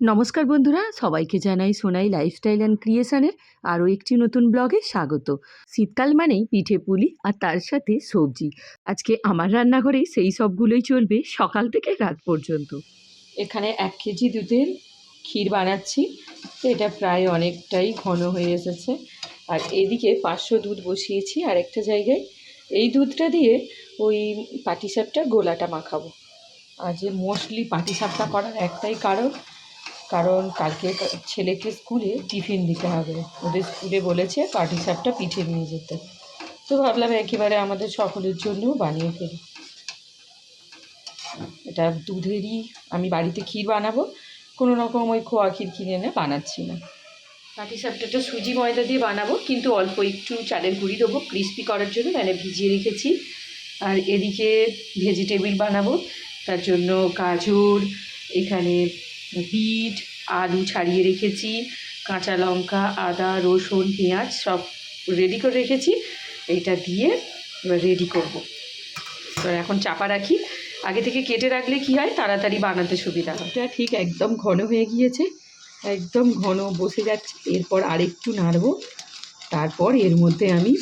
নমস্কার বন্ধুরা, সবাইকে জানাই সোনাই লাইফস্টাইল অ্যান্ড ক্রিয়েশনের আরও একটি নতুন ব্লগে স্বাগত। শীতকাল মানেই পিঠে পুলি আর তার সাথে সবজি। আজকে আমার রান্নাঘরে সেই সবগুলোই চলবে সকাল থেকে রাত পর্যন্ত। এখানে এক কেজি দুধের ক্ষীর বানাচ্ছি। এটা প্রায় অনেকটাই ঘন হয়ে এসেছে। আর এদিকে পাঁচশো দুধ বসিয়েছি আর একটা জায়গায়। এই দুধটা দিয়ে ওই পাটিসাপটা গোলাটা মাখাবো। আর যে মোস্টলি পাটিসাপটা করার একটাই কারণ কারণ কালকে ছেলেকে স্কুলে টিফিন দিতে হবে। ওদের স্কুলে বলেছে পাটি সাপটা পিঠে নিয়ে যেতে। তো ভাবলাম একেবারে আমাদের সকলের জন্য বানিয়ে ফেলি। এটা দুধেরই আমি বাড়িতে ক্ষীর বানাবো। কোনো রকম ওই খোয়া ক্ষীর কিনে এনে বানাচ্ছি না। পাটি সাপটাটা সুজি ময়দা দিয়ে বানাবো, কিন্তু অল্প একটু চালের গুঁড়ি দেবো ক্রিস্পি করার জন্য মানে ভিজিয়ে রেখেছি। আর এদিকে ভেজিটেবিল বানাবো। তার জন্য গাজর, এখানে বিট আলু ছাড়িয়ে রেখেছি কাঁচা লঙ্কা আদা রসুন পেঁয়াজ সব রেডি করে রেখেছি। এইটা দিয়ে রেডি করব। তো এখন চাপা রাখি। আগে থেকে কেটে রাখলে কি হয়? তাড়াতাড়ি বানাতে সুবিধা হয়। এটা ঠিক একদম ঘন হয়ে গিয়েছে। একদম ঘন বসে যাচ্ছে। এরপর আরেকটু নাড়বো। তারপর এর মধ্যে আমি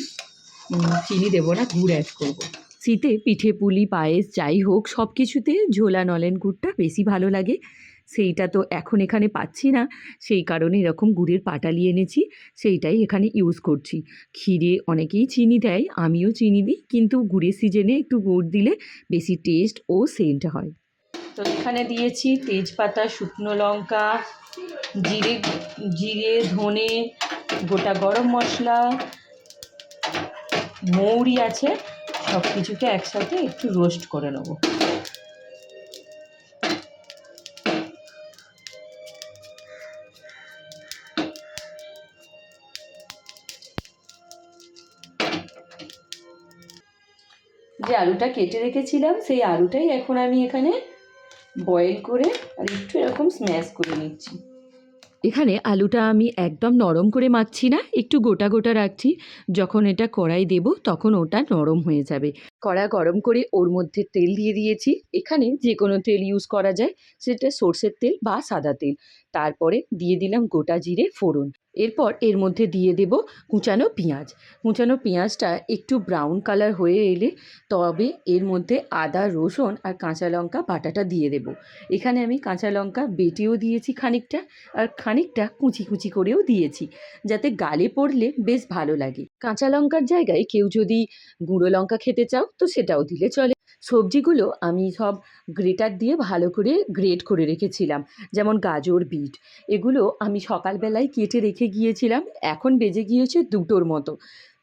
চিনি দেবো না গুড় অ্যাড করব। শীতে পিঠে পুলি পায়েস যাই হোক সব কিছুতে ঝোলা নলেন গুড়টা বেশি ভালো লাগে। সেইটা তো এখন এখানে পাচ্ছি না। সেই কারণে এরকম গুড়ের পাটালি এনেছি, সেইটাই এখানে ইউজ করছি। ক্ষীরে অনেকেই চিনি দেয়, আমিও চিনি দিই, কিন্তু গুড়ের সিজনে একটু গুড় দিলে বেশি টেস্ট ও সেন্ট হয়। তো এখানে দিয়েছি তেজপাতা, শুকনো লঙ্কা, জিরে জিরে, ধনে, গোটা গরম মশলা, মৌরি আছে সব কিছুকে একসাথে একটু রোস্ট করে নেব। আলুটা কেটে রেখেছিলাম, সেই আলুটাই এখন আমি এখানে বয়েল করে আর একটু এরকম স্ম্যাশ করে নিচ্ছি। এখানে আলুটা আমি একদম নরম করে মাখছি না, একটু গোটা গোটা রাখছি, যখন এটা কড়াই দেব তখন ওটা নরম হয়ে যাবে। কড়া গরম করে ওর মধ্যে তেল দিয়ে দিয়েছি, এখানে যে কোনো তেল ইউজ করা যায়, সেটা সর্ষের তেল বা সাদা তেল। তারপরে দিয়ে দিলাম গোটা জিরে ফোড়ন। এরপর এর মধ্যে দিয়ে দেব কুচানো পেঁয়াজ। কুচানো পেঁয়াজটা একটু ব্রাউন কালার হয়ে এলে তবে এর মধ্যে আদা, রসুন আর কাঁচা লঙ্কা বাটাটা দিয়ে দেব। এখানে আমি কাঁচা লঙ্কা বেটেও দিয়েছি খানিকটা আর খানিকটা কুচি কুচি করেও দিয়েছি যাতে গালে পড়লে বেশ ভালো লাগে। কাঁচা লঙ্কার জায়গায় কেউ যদি গুঁড়ো লঙ্কা খেতে চাও তো সেটাও দিলে চলে। সবজিগুলো আমি সব গ্রেটার দিয়ে ভালো করে গ্রেট করে রেখেছিলাম, যেমন গাজর, বিট। এগুলো আমি সকালবেলায় কেটে রেখে গিয়েছিলাম, এখন বেজে গিয়েছে দুটোর মতো।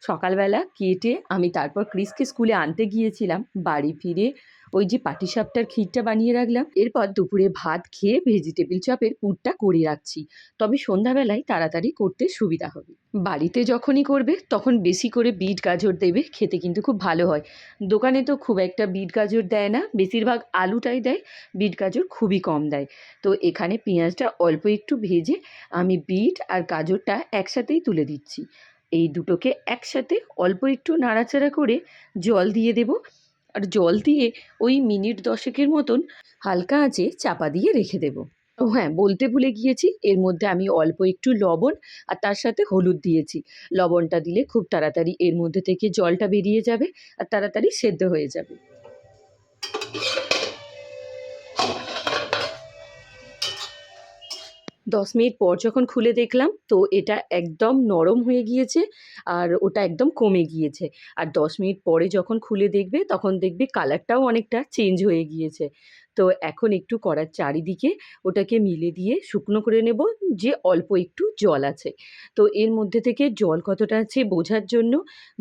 সকালবেলা কেটে আমি তারপর ক্রিসকে স্কুলে আনতে গিয়েছিলাম, বাড়ি ফিরে ওই যে পাটিসাপটার ক্ষীরটা বানিয়ে রাখলাম। এরপর দুপুরে ভাত খেয়ে ভেজিটেবিল চপের পুরটা করে রাখছি। তবে সন্ধ্যাবেলায় তাড়াতাড়ি করতে সুবিধা হবে। বাড়িতে যখনই করবে, তখন বেশি করে বিট গাজর দেবে, খেতে কিন্তু খুব ভালো হয়। দোকানে তো খুব একটা বিট গাজর দেয় না, বেশিরভাগ আলুটাই দেয়, বিট গাজর খুবই কম দেয়। তো এখানে পেঁয়াজটা অল্প একটু ভেজে আমি বিট আর গাজরটা একসাথেই তুলে দিচ্ছি। এই দুটোকে একসাথে অল্প একটু নাড়াচাড়া করে জল দিয়ে দেব। আর জল দিয়ে ওই মিনিট দশেকের মতন হালকা আঁচে চাপা দিয়ে রেখে দেব। ও হ্যাঁ বলতে ভুলে গিয়েছি, এর মধ্যে আমি অল্প একটু লবণ আর তার সাথে হলুদ দিয়েছি। লবণটা দিলে খুব তাড়াতাড়ি এর মধ্যে থেকে জলটা বেরিয়ে যাবে আর তাড়াতাড়ি সেদ্ধ হয়ে যাবে। দশ মিনিট পর যখন খুলে দেখলাম, তো এটা একদম নরম হয়ে গিয়েছে আর ওটা একদম কমে গিয়েছে। আর দশ মিনিট পরে যখন খুলে দেখবে, তখন দেখবে কালারটাও অনেকটা চেঞ্জ হয়ে গিয়েছে। তো এখন একটু করার চারিদিকে ওটাকে মিলে দিয়ে শুকনো করে নেব, যে অল্প একটু জল আছে। তো এর মধ্যে থেকে জল কতটা আছে বোঝার জন্য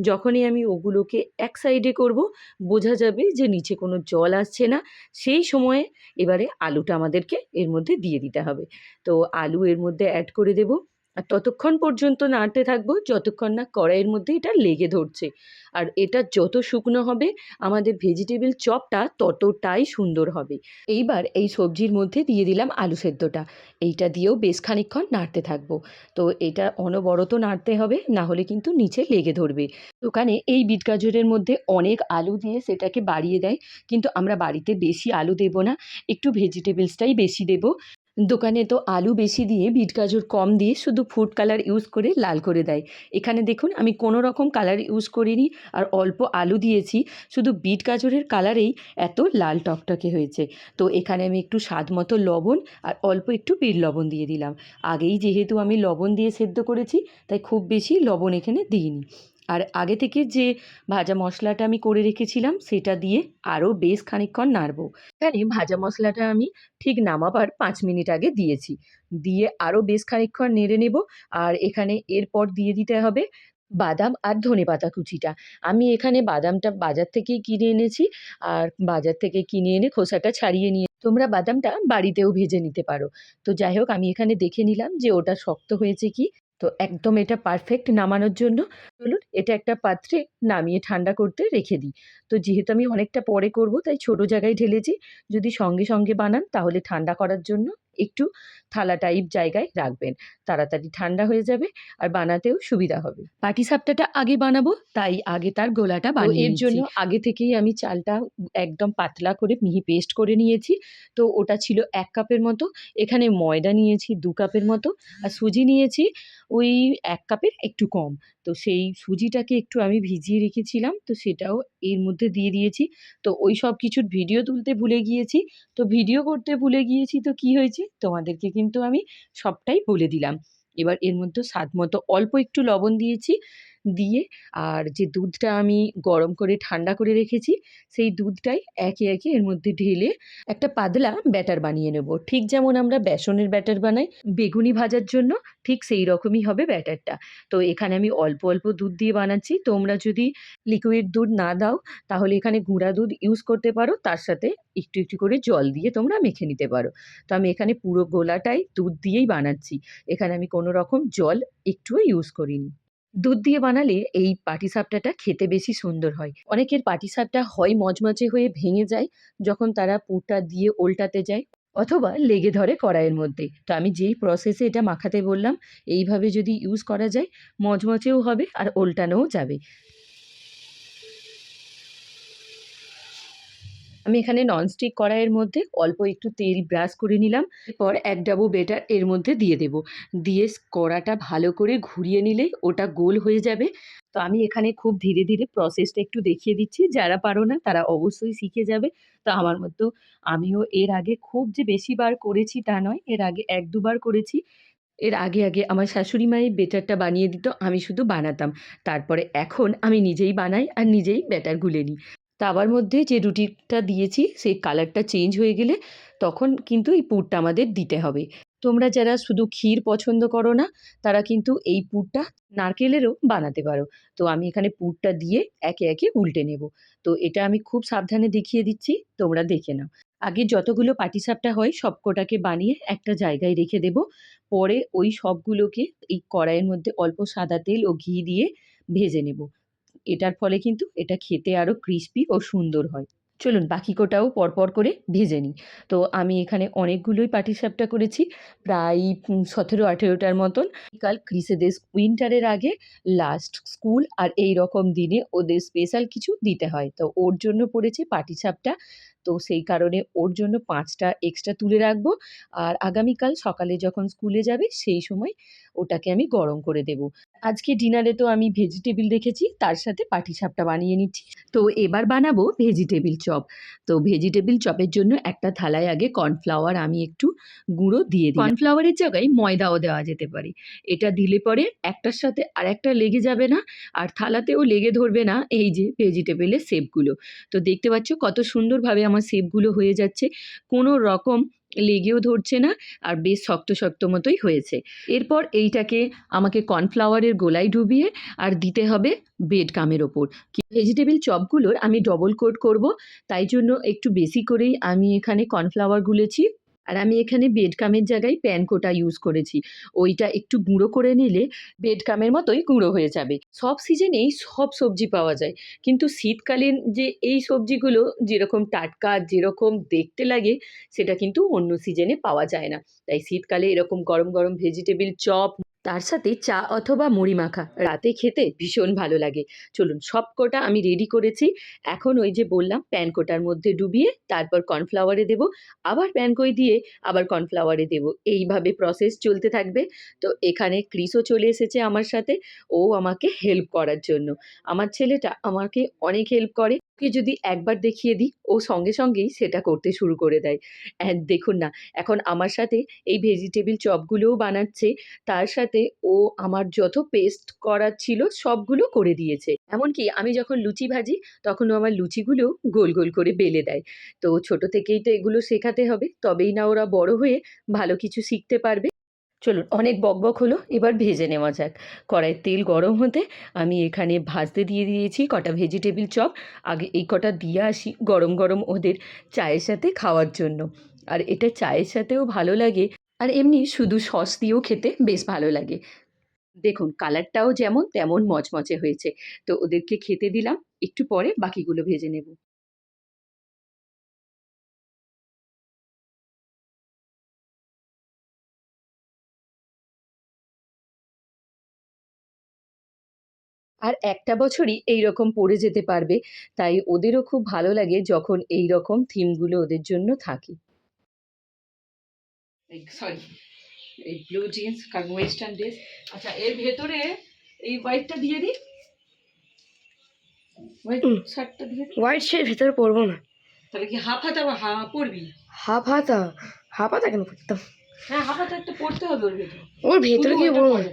যখনই আমি ওগুলোকে এক সাইডে করব, বোঝা যাবে যে নিচে কোনো জল আসছে না। সেই সময়ে এবারে আলুটা আমাদেরকে এর মধ্যে দিয়ে দিতে হবে। তো আলু এর মধ্যে অ্যাড করে দেব। আর ততক্ষণ পর্যন্ত নাড়তে থাকব, যতক্ষণ না কড়াইয়ের মধ্যে এটা লেগে ধরছে। আর এটা যত শুকনো হবে, আমাদের ভেজিটেবল চপটা ততটাই সুন্দর হবে। এইবার এই সবজির মধ্যে দিয়ে দিলাম আলু সেদ্ধটা। এইটা দিয়েও বেশ খানিকক্ষণ নাড়তে থাকব। তো এটা অনবরত নাড়তে হবে, না হলে কিন্তু নিচে লেগে ধরবে। দোকানে এই বিট গাজরের মধ্যে অনেক আলু দিয়ে সেটাকে বাড়িয়ে দেয়, কিন্তু আমরা বাড়িতে বেশি আলু দেবো না, একটু ভেজিটেবলসটাই বেশি দেবো। দোকানে তো আলু বেশি দিয়ে, বিট গাজর কম দিয়ে শুধু ফুড কালার ইউজ করে লাল করে দেয়। এখানে দেখুন, আমি কোনো রকম কালার ইউজ করিনি, আর অল্প আলু দিয়েছি, শুধু বিট গাজরের কালারেই এত লাল টকটকে হয়েছে। তো এখানে আমি একটু স্বাদ মতো লবণ, আর অল্প একটু বিট লবণ দিয়ে দিলাম। আগেই যেহেতু আমি লবণ দিয়ে সেদ্ধ করেছি, তাই খুব বেশি লবণ এখানে দিইনি। আর আগে থেকে যে ভাজা মশলাটা আমি করে রেখেছিলাম, সেটা দিয়ে আরও বেশ খানিকক্ষণ নাড়বো। এখানে ভাজা মশলাটা আমি ঠিক নামাবার পাঁচ মিনিট আগে দিয়েছি। দিয়ে আরও বেশ খানিকক্ষণ নেড়ে নেব। আর এখানে এরপর দিয়ে দিতে হবে বাদাম আর ধনেপাতা কুচিটা। আমি এখানে বাদামটা বাজার থেকেই কিনে এনেছি। আর বাজার থেকে কিনে এনে খোসাটা ছাড়িয়ে নিয়ে তোমরা বাদামটা বাড়িতেও ভেজে নিতে পারো। তো যাই হোক, আমি এখানে দেখে নিলাম যে ওটা শক্ত হয়েছে কি। তো একদম এটা পারফেক্ট নামানোর জন্য। চলুন এটা একটা পাত্রে নামিয়ে ঠান্ডা করতে রেখে দিই। তো যেহেতু আমি অনেকটা পরে করব, তাই ছোট জায়গায় ঢেলেছি যদি সঙ্গে সঙ্গে বানান, তাহলে ঠান্ডা করার জন্য একটু থালা টাইপ জায়গায় রাখবেন। তাড়াতাড়ি ঠান্ডা হয়ে যাবে আর বানাতেও সুবিধা হবে। পাটিসাপটাটা আগে বানাবো তাই আগে তার গোলাটা বানিয়ে এর জন্য আগে থেকেই আমি চালটা একদম পাতলা করে মিহি পেস্ট করে নিয়েছি। তো ওটা ছিল এক কাপের মতো এখানে ময়দা নিয়েছি দু কাপের মতো আর সুজি নিয়েছি ওই এক কাপের একটু কম। তো সেই সুজিটাকে একটু আমি ভিজিয়ে রেখেছিলাম তো সেটাও এর মধ্যে দিয়ে দিয়েছি। তো ওই সব কিছুর ভিডিও তুলতে ভুলে গিয়েছি। তো ভিডিও করতে ভুলে গিয়েছি তো কি হয়েছে? তোমাদেরকে কিন্তু আমি সবটাই বলে দিলাম। এবার এর মধ্যে স্বাদ মতো অল্প একটু লবণ দিয়েছি। দিয়ে আর যে দুধটা আমি গরম করে ঠান্ডা করে রেখেছি, সেই দুধটাই একে একে এর মধ্যে ঢেলে একটা পাতলা ব্যাটার বানিয়ে নেব। ঠিক যেমন আমরা বেসনের ব্যাটার বানাই, বেগুনি ভাজার জন্য ঠিক সেই রকমই হবে ব্যাটারটা। তো এখানে আমি অল্প অল্প দুধ দিয়ে বানাচ্ছি। তোমরা যদি লিকুইড দুধ না দাও, তাহলে এখানে গুঁড়া দুধ ইউজ করতে পারো, তার সাথে একটু একটু করে জল দিয়ে তোমরা মেখে নিতে পারো। তো আমি এখানে পুরো গোলাটাই দুধ দিয়েই বানাচ্ছি। এখানে আমি কোনো রকম জল একটুও ইউজ করিনি। দুধ দিয়ে বানালে এই পাটিসাপটাটা খেতে বেশি সুন্দর হয়। অনেকের পাটিসাপটা হয় মচমচে হয়ে ভেঙে যায় যখন তারা পুরটা দিয়ে ওল্টাতে যায় অথবা লেগে ধরে কড়াইয়ের মধ্যে। তো আমি যেই প্রসেসে এটা মাখাতে বললাম, এইভাবে যদি ইউজ করা যায় মজমচেও হবে আর ওল্টানোও যাবে। আমি এখানে ননস্টিক কড়াইয়ের মধ্যে অল্প একটু তেল ব্রাশ করে নিলাম। এরপর এক ডাবু বেটার এর মধ্যে দিয়ে দেব। দিয়ে কড়াটা ভালো করে ঘুরিয়ে নিলেই ওটা গোল হয়ে যাবে। তো আমি এখানে খুব ধীরে ধীরে প্রসেসটা একটু দেখিয়ে দিচ্ছি। যারা পারো না, তারা অবশ্যই শিখে যাবে। তো আমার মতো আমিও এর আগে খুব যে বেশি বার করেছি তা নয়, এর আগে এক দুবার করেছি। এর আগে আগে আমার শাশুড়ি মাই বেটারটা বানিয়ে দিত, আমি শুধু বানাতাম। তারপরে এখন আমি নিজেই বানাই আর নিজেই ব্যাটার গুলে নিই। তাওয়ার মধ্যে যে রুটিটা দিয়েছি, সেই কালারটা চেঞ্জ হয়ে গেলে তখন কিন্তু এই পুরটা আমাদের দিতে হবে। তোমরা যারা শুধু ক্ষীর পছন্দ করো না, তারা কিন্তু এই পুরটা নারকেলেরও বানাতে পারো। তো আমি এখানে পুরটা দিয়ে একে একে উল্টে নেব। তো এটা আমি খুব সাবধানে দেখিয়ে দিচ্ছি, তোমরা দেখে নাও। আগে যতগুলো পাটিসাপটা হয়, সবকটাকে বানিয়ে একটা জায়গায় রেখে দেব। পরে ওই সবগুলোকে এই কড়াইয়ের মধ্যে অল্প সাদা তেল ও ঘি দিয়ে ভেজে নেব। এটার ফলে কিন্তু এটা খেতে আরও ক্রিস্পি ও সুন্দর হয়। চলুন বাকি কোটাও পরপর করে ভেজে নিই। তো আমি এখানে অনেকগুলোই পাটিসাপটা করেছি, প্রায় সতেরো আঠেরোটার মতন। কাল ক্রিসেদের উইন্টারের আগে লাস্ট স্কুল আর এই রকম দিনে ওদের স্পেশাল কিছু দিতে হয়। তো ওর জন্য পড়েছে পাটিসাপটা। তো সেই কারণে ওর জন্য পাঁচটা এক্সট্রা তুলে রাখব। আর আগামীকাল সকালে যখন স্কুলে যাবে, সেই সময় ওটাকে আমি গরম করে দেব। আজকে ডিনারে তো আমি ভেজিটেবিল রেখেছি তার সাথে পাটিসাপটা বানিয়ে নিচ্ছি। তো এবার বানাবো ভেজিটেবিল চপ তো ভেজিটেবিল চপের জন্য একটা থালায় আগে কর্নফ্লাওয়ার আমি একটু গুঁড়ো দিয়ে দিই কর্নফ্লাওয়ারের জায়গায় ময়দাও দেওয়া যেতে পারে। এটা দিলে পরে একটার সাথে আর একটা লেগে যাবে না, আর থালাতেও লেগে ধরবে না এই যে ভেজিটেবিলের শেপগুলো তো দেখতে পাচ্ছ কত সুন্দরভাবে আমার সেপগুলো হয়ে যাচ্ছে, কোনো রকম লেগেও ধরছে না আর বেশ শক্ত শক্ত মতোই হয়েছে। এরপর এইটাকে আমাকে কর্নফ্লাওয়ারের গোলায় ডুবিয়ে আর দিতে হবে বেড কামের ওপর। ভেজিটেবিল চপগুলোর আমি ডবল কোট করব, তাই জন্য একটু বেশি করেই আমি এখানে কর্নফ্লাওয়ার গুলেছি। আর আমি এখানে বেডকামের জায়গায় প্যানকোটা ইউজ করেছি। ওইটা একটু গুঁড়ো করে নিলে বেডকামের মতোই গুঁড়ো হয়ে যাবে। সব সিজনেই সব সবজি পাওয়া যায়। কিন্তু শীতকালীন যে এই সবজিগুলো যেরকম টাটকা, যেরকম দেখতে লাগে, সেটা কিন্তু অন্য সিজনে পাওয়া যায় না। তাই শীতকালে এরকম গরম গরম ভেজিটেবিল চপ তার সাথে চা অথবা মুড়ি মাখা। রাতে খেতে ভীষণ ভালো লাগে। চলুন, সব কটা আমি রেডি করেছি। এখন ওই যে বললাম প্যানকোটার মধ্যে ডুবিয়ে তারপর কর্নফ্লাওয়ারে দেবো। আবার প্যানকই দিয়ে আবার কর্নফ্লাওয়ারে দেবো। এইভাবে প্রসেস চলতে থাকবে। তো এখানে ক্রিসও চলে এসেছে আমার সাথে। ও আমাকে হেল্প করার জন্য। আমার ছেলেটা আমাকে অনেক হেল্প করে। ওকে যদি একবার দেখিয়ে দিই, ও সঙ্গে সঙ্গেই সেটা করতে শুরু করে দেয়। অ্যান্ড দেখুন না, এখন আমার সাথে এই ভেজিটেবিল চপগুলোও বানাচ্ছে, তার সাথে ও আমার যত পেস্ট করার ছিল সবগুলো করে দিয়েছে। এমনকি আমি যখন লুচি ভাজি, তখন ও আমার লুচিগুলো গোল গোল করে বেলে দেয়। তো ছোট থেকেই তো এগুলো শেখাতে হবে, তবেই না ওরা বড় হয়ে ভালো কিছু শিখতে পারবে। চলুন, অনেক বকবক হলো, এবার ভেজে নেওয়া যাক। কড়াইয়ের তেল গরম হতে আমি এখানে ভাজতে দিয়ে দিয়েছি কটা ভেজিটেবিল চপ আগে এই কটা দিয়ে আসি গরম গরম ওদের চায়ের সাথে খাওয়ার জন্য। আর এটা চায়ের সাথেও ভালো লাগে, আর এমনি শুধু সস দিয়েও খেতে বেশ ভালো লাগে। দেখুন, কালারটাও যেমন তেমন মচমচে হয়েছে। তো ওদেরকে খেতে দিলাম, একটু পরে বাকিগুলো ভেজে নেব। আর একটা বছরই এই রকম পড়ে যেতে পারবে। তাই ওদেরও খুব ভালো লাগে যখন এই রকম থিমগুলো ওদের জন্য থাকে। সরি এই ব্লু জিন্স কারণ ওয়েস্টার্ন ড্রেস আচ্ছা এর ভেতরে এই হোয়াইটটা দিয়ে দিই? হোয়াইট। শার্টটা দিয়ে হোয়াইট শার্ট ভিতরে পরবো না। তাহলে কি হাফ হাতা বা হা পরবি? হাফ হাতা হাফ হাতা কেন পরতাম? হ্যাঁ হাফ হাতা একটা পরতে হবে ওর ভেতরে। ওর ভেতরে ওইটা পরবো না।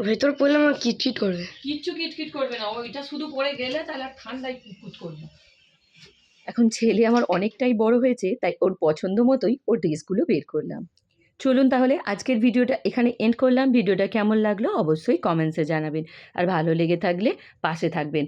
ওর পড়লে আমার কিটকিট করবে। কিচ্ছু কিটকিট করবে না। ওইটা শুধু পরে গেলে তাহলে আর ঠান্ডায় কুটকুট করবে এখন ছেলে আমার অনেকটাই বড় হয়েছে তাই ওর পছন্দ মতোই ওর ড্রেসগুলো বের করলাম। চলুন তাহলে আজকের ভিডিওটা এখানে এন্ড করলাম। ভিডিওটা কেমন লাগল অবশ্যই কমেন্টসে জানাবেন। আর ভালো লেগে থাকলে পাশে থাকবেন।